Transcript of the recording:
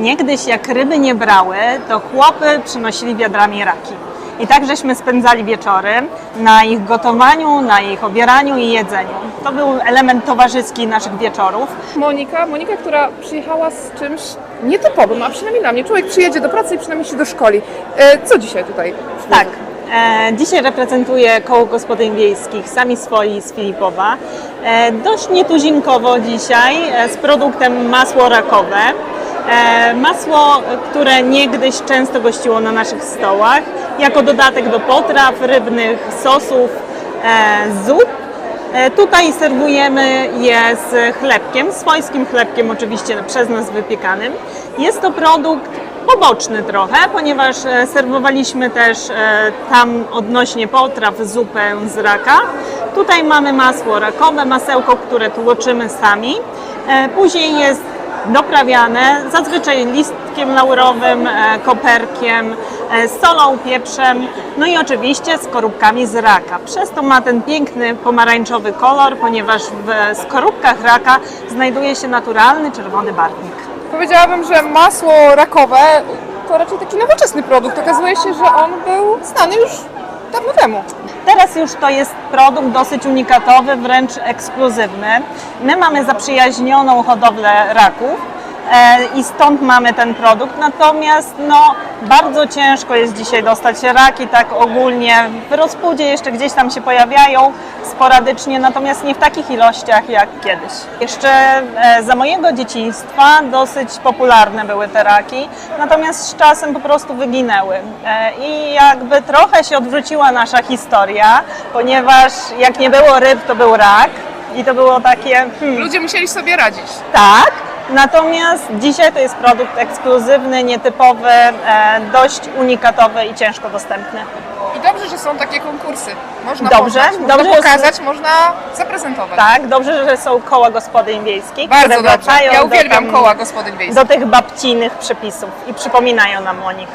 Niegdyś jak ryby nie brały, to chłopy przynosili wiadrami raki. I tak żeśmy spędzali wieczory na ich gotowaniu, na ich obieraniu i jedzeniu. To był element towarzyski naszych wieczorów. Monika, Monika, która przyjechała z czymś nietypowym, a przynajmniej dla mnie. Człowiek przyjedzie do pracy i przynajmniej się doszkoli. E, co dzisiaj tutaj? Tak. E, dzisiaj reprezentuję Koło Gospodyń Wiejskich Sami Swoi z Filipowa. E, dość nietuzinkowo dzisiaj e, z produktem masło rakowe. E, masło, które niegdyś często gościło na naszych stołach, jako dodatek do potraw, rybnych sosów, e, zup. E, Tutaj serwujemy je z chlebkiem, swojskim chlebkiem oczywiście przez nas wypiekanym. Jest to produkt poboczny trochę, ponieważ serwowaliśmy też tam odnośnie potraw zupę z raka. Tutaj mamy masło rakowe, masełko, które tłoczymy sami. Później jest doprawiane zazwyczaj listkiem laurowym, e, koperkiem, e, solą, pieprzem, no i oczywiście skorupkami z raka. Przez to ma ten piękny pomarańczowy kolor, ponieważ w skorupkach raka znajduje się naturalny czerwony barwnik. Powiedziałabym, że masło rakowe to raczej taki nowoczesny produkt. Okazuje się, że on był znany już dawno temu. Teraz już to jest produkt dosyć unikatowy, wręcz ekskluzywny. My mamy zaprzyjaźnioną hodowlę raków. E, I stąd mamy ten produkt. Natomiast no, bardzo ciężko jest dzisiaj dostać raki tak ogólnie. W rozpudzie jeszcze gdzieś tam się pojawiają sporadycznie, natomiast nie w takich ilościach jak kiedyś. Jeszcze e, za mojego dzieciństwa dosyć popularne były te raki, natomiast z czasem po prostu wyginęły. E, I jakby trochę się odwróciła nasza historia, ponieważ jak nie było ryb, to był rak. I to było takie, hmm, Ludzie musieli sobie radzić. tak, natomiast dzisiaj to jest produkt ekskluzywny, nietypowy, e, dość unikatowy i ciężko dostępny. I dobrze, że są takie konkursy. Można Dobrze, poznać, można dobrze, że- pokazać, można zaprezentować. Tak, dobrze, że są koła gospodyń wiejskich, Bardzo które dobrze. Ja uwielbiam tam- koła gospodyń wiejskich. do tych babcijnych przepisów i przypominają nam o nich.